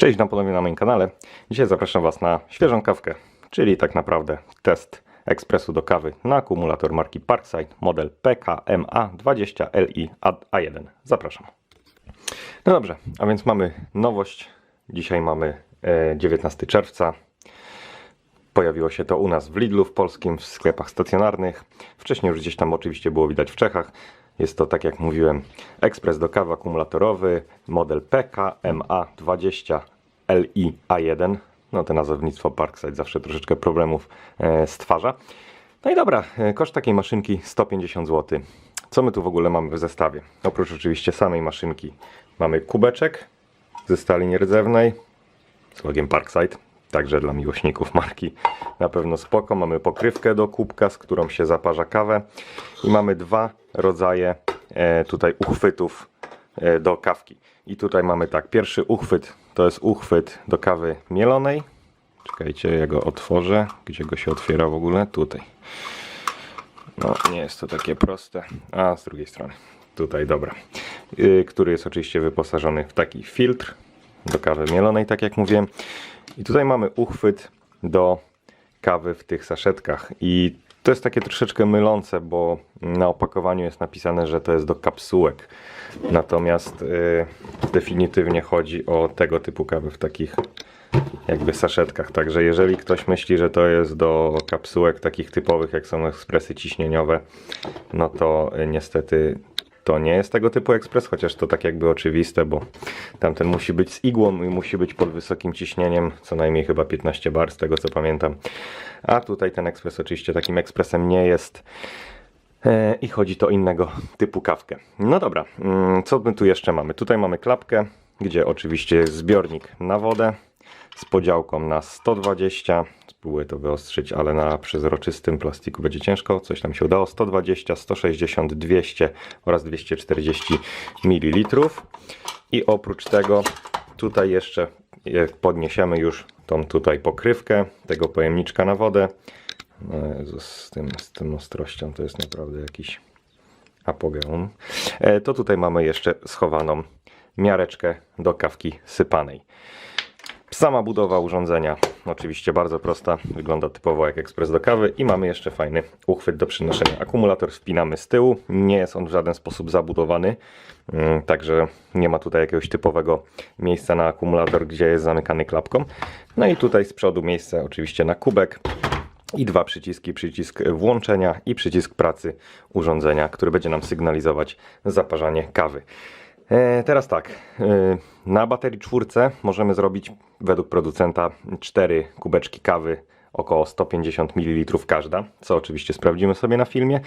Cześć, na ponownie na moim kanale. Dzisiaj zapraszam Was na świeżą kawkę, czyli tak naprawdę test ekspresu do kawy na akumulator marki Parkside model PKMA20Li A1. Zapraszam. No dobrze, a więc mamy nowość. Dzisiaj mamy e, 19 czerwca. Pojawiło się to u nas w Lidlu w polskim, w sklepach stacjonarnych. Wcześniej już gdzieś tam oczywiście było widać w Czechach. Jest to, tak jak mówiłem, ekspres do kawy akumulatorowy, model PKMA20Li A1. No to nazewnictwo Parkside zawsze troszeczkę problemów e, stwarza. No i dobra, e, koszt takiej maszynki 150 zł. Co my tu w ogóle mamy w zestawie? Oprócz oczywiście samej maszynki mamy kubeczek ze stali nierdzewnej z logiem Parkside. Także dla miłośników marki na pewno spoko. Mamy pokrywkę do kubka, z którą się zaparza kawę. I mamy dwa rodzaje e, tutaj uchwytów e, do kawki. I tutaj mamy tak, pierwszy uchwyt to jest uchwyt do kawy mielonej. Czekajcie, ja go otworzę. Gdzie go się otwiera w ogóle? Tutaj. No, nie jest to takie proste. A, z drugiej strony. Tutaj, dobra. Yy, który jest oczywiście wyposażony w taki filtr do kawy mielonej, tak jak mówiłem. I tutaj mamy uchwyt do kawy w tych saszetkach. I to jest takie troszeczkę mylące, bo na opakowaniu jest napisane, że to jest do kapsułek. Natomiast yy, definitywnie chodzi o tego typu kawy w takich jakby saszetkach. Także jeżeli ktoś myśli, że to jest do kapsułek takich typowych, jak są ekspresy ciśnieniowe, no to y, niestety to nie jest tego typu ekspres, chociaż to tak jakby oczywiste, bo tamten musi być z igłą i musi być pod wysokim ciśnieniem, co najmniej chyba 15 bar, z tego co pamiętam. A tutaj ten ekspres oczywiście takim ekspresem nie jest. E, I chodzi to innego typu kawkę. No dobra, mm, co my tu jeszcze mamy? Tutaj mamy klapkę, gdzie oczywiście jest zbiornik na wodę z podziałką na 120. Spróbuję to wyostrzyć, ale na przezroczystym plastiku będzie ciężko. Coś tam się udało. 120, 160, 200 oraz 240 ml. I oprócz tego tutaj jeszcze jak podniesiemy już tą tutaj pokrywkę tego pojemniczka na wodę. No Jezus, z, tym, z tym ostrością to jest naprawdę jakiś apogeum. E, To tutaj mamy jeszcze schowaną miareczkę do kawki sypanej. Sama budowa urządzenia, oczywiście bardzo prosta, wygląda typowo jak ekspres do kawy i mamy jeszcze fajny uchwyt do przynoszenia. Akumulator wpinamy z tyłu, nie jest on w żaden sposób zabudowany, mm, także nie ma tutaj jakiegoś typowego miejsca na akumulator, gdzie jest zamykany klapką. No i tutaj z przodu miejsce oczywiście na kubek i dwa przyciski, przycisk włączenia i przycisk pracy urządzenia, który będzie nam sygnalizować zaparzanie kawy. E, teraz tak, e, na baterii czwórce możemy zrobić według producenta 4 kubeczki kawy, około 150 ml każda, co oczywiście sprawdzimy sobie na filmie.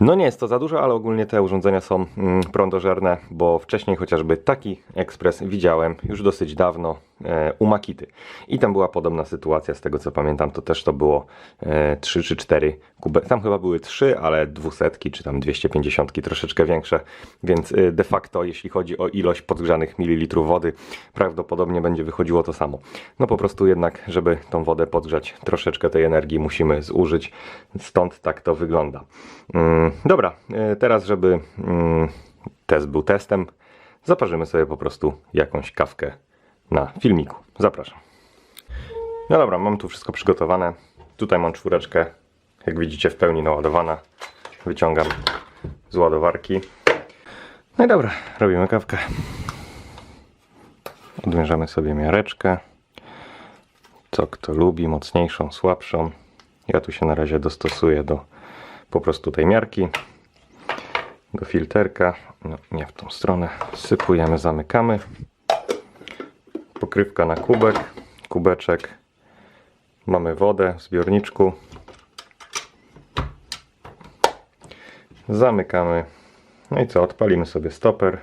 No nie jest to za dużo, ale ogólnie te urządzenia są mm, prądożerne, bo wcześniej chociażby taki ekspres widziałem już dosyć dawno e, u Makity. I tam była podobna sytuacja, z tego co pamiętam, to też to było e, 3 czy 4 kubek. Tam chyba były 3, ale 200 czy tam 250 troszeczkę większe, więc e, de facto jeśli chodzi o ilość podgrzanych mililitrów wody, prawdopodobnie będzie wychodziło to samo. No po prostu jednak, żeby tą wodę podgrzać, troszeczkę tej energii musimy zużyć, stąd tak to wygląda. Mm, Dobra, e, teraz żeby mm, test był testem, zaparzymy sobie po prostu jakąś kawkę na filmiku. Zapraszam. No dobra, mam tu wszystko przygotowane. Tutaj mam czwóreczkę, jak widzicie w pełni naładowana. Wyciągam z ładowarki. No i dobra, robimy kawkę. Odmierzamy sobie miareczkę. Co kto lubi, mocniejszą, słabszą. Ja tu się na razie dostosuję do po prostu tej miarki do filterka. No, nie w tą stronę. Sypujemy, zamykamy. Pokrywka na kubek, kubeczek. Mamy wodę w zbiorniczku. Zamykamy. No i co? Odpalimy sobie stoper.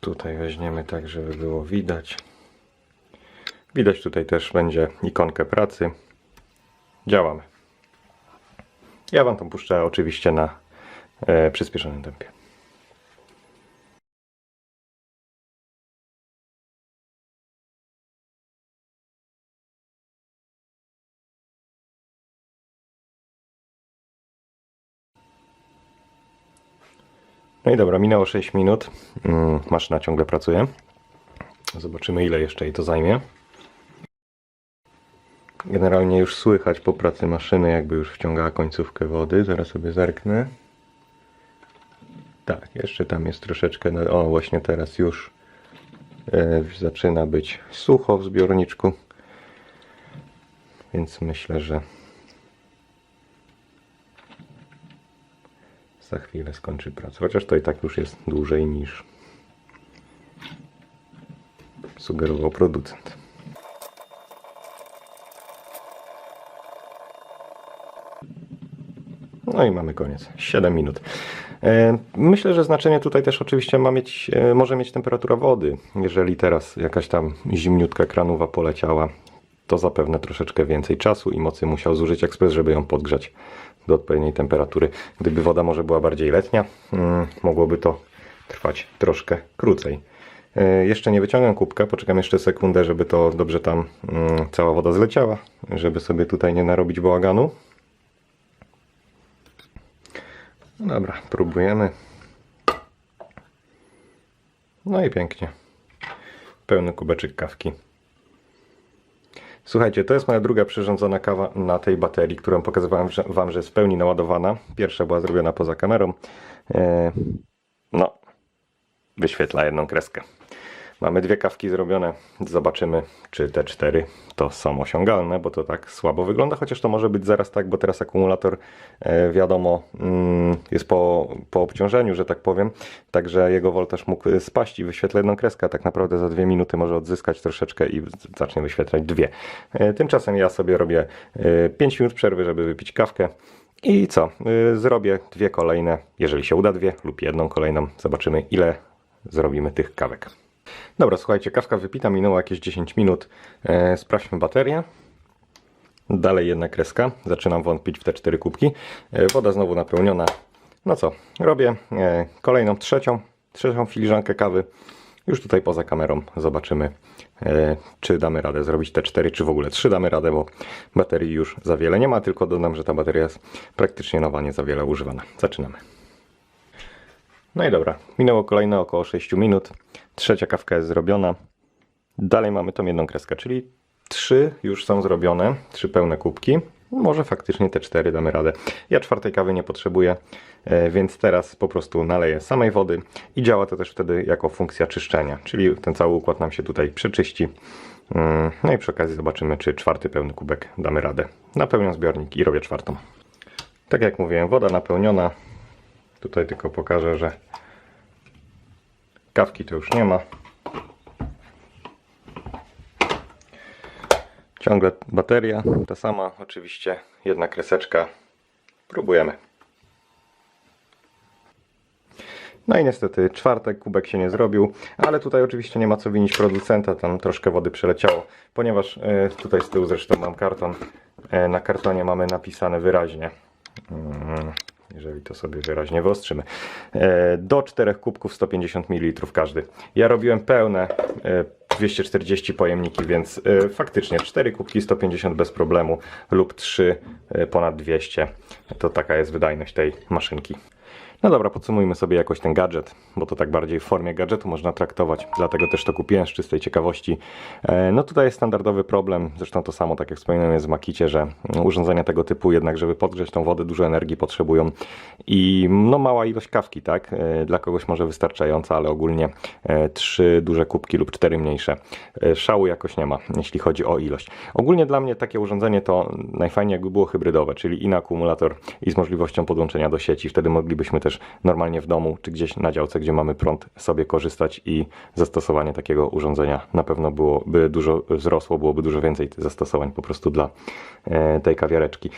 Tutaj weźmiemy tak, żeby było widać. Widać tutaj też będzie ikonkę pracy. Działamy. Ja Wam to puszczę oczywiście na e, przyspieszonym tempie. No i dobra, minęło 6 minut. Mm, Maszyna ciągle pracuje. Zobaczymy ile jeszcze jej to zajmie. Generalnie już słychać po pracy maszyny, jakby już wciągała końcówkę wody. Zaraz sobie zerknę. Tak, jeszcze tam jest troszeczkę. na- O, właśnie teraz już e, zaczyna być sucho w zbiorniczku. Więc myślę, że za chwilę skończy pracę. Chociaż to i tak już jest dłużej niż sugerował producent. No i mamy koniec. 7 minut. E, Myślę, że znaczenie tutaj też oczywiście ma mieć, e, może mieć temperatura wody. Jeżeli teraz jakaś tam zimniutka kranowa poleciała, to zapewne troszeczkę więcej czasu i mocy musiał zużyć ekspres, żeby ją podgrzać do odpowiedniej temperatury. Gdyby woda może była bardziej letnia, mm, mogłoby to trwać troszkę krócej. E, Jeszcze nie wyciągam kubka, poczekam jeszcze sekundę, żeby to dobrze tam mm, cała woda zleciała, żeby sobie tutaj nie narobić bałaganu. No dobra, próbujemy. No i pięknie. Pełny kubeczek kawki. Słuchajcie, to jest moja druga przyrządzona kawa na tej baterii, którą pokazywałem Wam, że jest w pełni naładowana. Pierwsza była zrobiona poza kamerą. E, no, wyświetla jedną kreskę. Mamy dwie kawki zrobione. Zobaczymy, czy te cztery to są osiągalne, bo to tak słabo wygląda, chociaż to może być zaraz tak, bo teraz akumulator e, wiadomo mm, jest po, po obciążeniu, że tak powiem, także jego woltaż mógł spaść i wyświetla jedną kreskę, tak naprawdę za dwie minuty może odzyskać troszeczkę i zacznie wyświetlać dwie. E, Tymczasem ja sobie robię 5 minut przerwy, żeby wypić kawkę. I co? Zrobię dwie kolejne, jeżeli się uda dwie lub jedną kolejną. Zobaczymy ile zrobimy tych kawek. Dobra, słuchajcie, kawka wypita, minęło jakieś 10 minut. E, sprawdźmy baterię. Dalej jedna kreska. Zaczynam wątpić w te cztery kubki. E, woda znowu napełniona. No co, robię e, kolejną, trzecią, trzecią filiżankę kawy. Już tutaj poza kamerą zobaczymy, e, czy damy radę zrobić te cztery, czy w ogóle trzy damy radę, bo baterii już za wiele nie ma, tylko dodam, że ta bateria jest praktycznie nowa, nie za wiele używana. Zaczynamy. No i dobra, minęło kolejne około 6 minut. Trzecia kawka jest zrobiona. Dalej mamy tą jedną kreskę, czyli trzy już są zrobione, trzy pełne kubki. Może faktycznie te cztery damy radę. Ja czwartej kawy nie potrzebuję, e, więc teraz po prostu naleję samej wody i działa to też wtedy jako funkcja czyszczenia, czyli ten cały układ nam się tutaj przeczyści. Mm, No i przy okazji zobaczymy, czy czwarty pełny kubek damy radę. Napełniam zbiornik i robię czwartą. Tak jak mówiłem, woda napełniona. Tutaj tylko pokażę, że kawki to już nie ma. Ciągle bateria, ta sama, oczywiście jedna kreseczka. Próbujemy. No i niestety czwartek kubek się nie zrobił, ale tutaj oczywiście nie ma co winić producenta, tam troszkę wody przeleciało, ponieważ e, tutaj z tyłu zresztą mam karton, e, na kartonie mamy napisane wyraźnie, mm, jeżeli to sobie wyraźnie wyostrzymy, e, do 4 kubków 150 ml każdy. Ja robiłem pełne e, 240 pojemniki, więc e, faktycznie 4 kubki 150 bez problemu lub 3 e, ponad 200. To taka jest wydajność tej maszynki. No dobra, podsumujmy sobie jakoś ten gadżet, bo to tak bardziej w formie gadżetu można traktować, dlatego też to kupiłem z czystej ciekawości. E, No tutaj jest standardowy problem, zresztą to samo, tak jak wspominałem, jest w Makicie, że urządzenia tego typu jednak, żeby podgrzeć tą wodę, dużo energii potrzebują i no mała ilość kawki, tak? E, Dla kogoś może wystarczająca, ale ogólnie e, trzy duże kubki lub cztery mniejsze. Szału jakoś nie ma, jeśli chodzi o ilość. Ogólnie dla mnie takie urządzenie to najfajniej jakby było hybrydowe, czyli i na akumulator i z możliwością podłączenia do sieci. Wtedy moglibyśmy też normalnie w domu czy gdzieś na działce, gdzie mamy prąd, sobie korzystać i zastosowanie takiego urządzenia na pewno byłoby dużo wzrosło, byłoby dużo więcej zastosowań po prostu dla e, tej kawiareczki.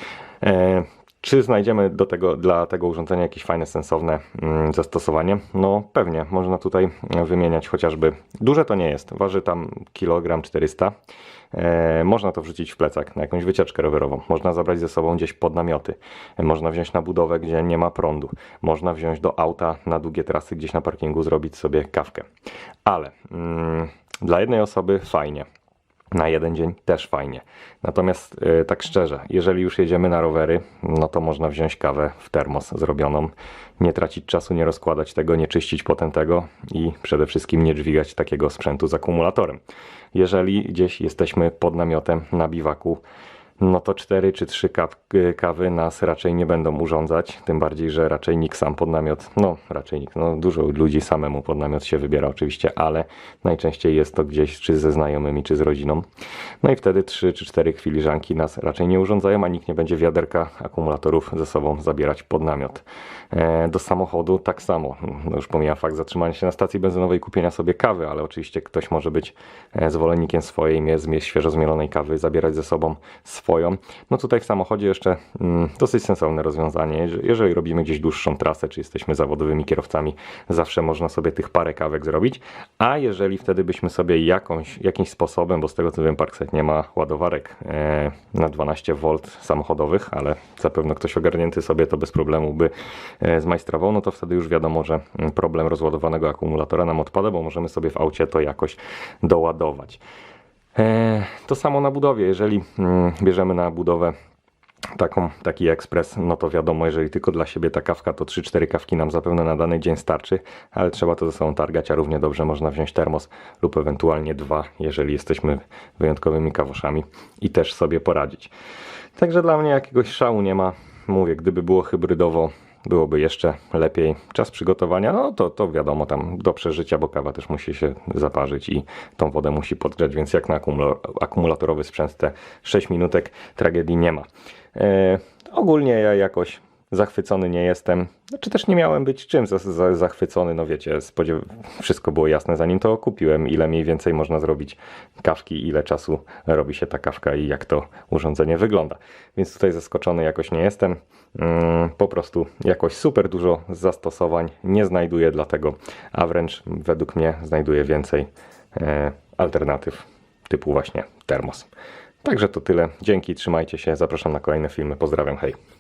E, czy znajdziemy do tego, dla tego urządzenia jakieś fajne, sensowne mm, zastosowanie? No pewnie, można tutaj wymieniać chociażby, duże to nie jest, waży tam kilogram 400 E, można to wrzucić w plecak na jakąś wycieczkę rowerową. Można zabrać ze sobą gdzieś pod namioty. E, można wziąć na budowę, gdzie nie ma prądu. Można wziąć do auta na długie trasy, gdzieś na parkingu zrobić sobie kawkę. Ale mm, dla jednej osoby fajnie. Na jeden dzień też fajnie. Natomiast e, tak szczerze, jeżeli już jedziemy na rowery, no to można wziąć kawę w termos zrobioną, nie tracić czasu, nie rozkładać tego, nie czyścić potem tego i przede wszystkim nie dźwigać takiego sprzętu z akumulatorem. Jeżeli gdzieś jesteśmy pod namiotem na biwaku, no to 4 czy 3 kaw, kawy nas raczej nie będą urządzać, tym bardziej, że raczej nikt sam pod namiot, no raczej nikt, no dużo ludzi samemu pod namiot się wybiera oczywiście, ale najczęściej jest to gdzieś czy ze znajomymi, czy z rodziną. No i wtedy 3 czy 4 filiżanki nas raczej nie urządzają, a nikt nie będzie wiaderka akumulatorów ze sobą zabierać pod namiot. E, Do samochodu tak samo. No już pomijam fakt zatrzymania się na stacji benzynowej, kupienia sobie kawy, ale oczywiście ktoś może być e, zwolennikiem swojej, mieć świeżo zmielonej kawy, zabierać ze sobą swoją. No tutaj w samochodzie jeszcze mm, dosyć sensowne rozwiązanie. Jeż- Jeżeli robimy gdzieś dłuższą trasę, czy jesteśmy zawodowymi kierowcami, zawsze można sobie tych parę kawek zrobić. A jeżeli wtedy byśmy sobie jakąś, jakimś sposobem, bo z tego co wiem, Parkside nie ma ładowarek e, na 12 V samochodowych, ale zapewne ktoś ogarnięty sobie to bez problemu by e, zmajstrował, no to wtedy już wiadomo, że mm, problem rozładowanego akumulatora nam odpada, bo możemy sobie w aucie to jakoś doładować. E, To samo na budowie. Jeżeli mm, bierzemy na budowę taką, taki ekspres, no to wiadomo, jeżeli tylko dla siebie ta kawka, to 3-4 kawki nam zapewne na dany dzień starczy, ale trzeba to ze sobą targać, a równie dobrze można wziąć termos lub ewentualnie dwa, jeżeli jesteśmy wyjątkowymi kawoszami i też sobie poradzić. Także dla mnie jakiegoś szału nie ma. Mówię, gdyby było hybrydowo, byłoby jeszcze lepiej. Czas przygotowania, no to, to wiadomo, tam do przeżycia, bo kawa też musi się zaparzyć i tą wodę musi podgrzać, więc jak na akumula- akumulatorowy sprzęt te 6 minutek tragedii nie ma. E, ogólnie ja jakoś zachwycony nie jestem. Czy też nie miałem być czym za, za, zachwycony, no wiecie, spodziew... wszystko było jasne zanim to kupiłem, ile mniej więcej można zrobić kawki, ile czasu robi się ta kawka i jak to urządzenie wygląda. Więc tutaj zaskoczony jakoś nie jestem. Mm, po prostu jakoś super dużo zastosowań nie znajduję dlatego, a wręcz według mnie znajduję więcej e, alternatyw typu właśnie termos. Także to tyle. Dzięki, trzymajcie się. Zapraszam na kolejne filmy. Pozdrawiam, hej.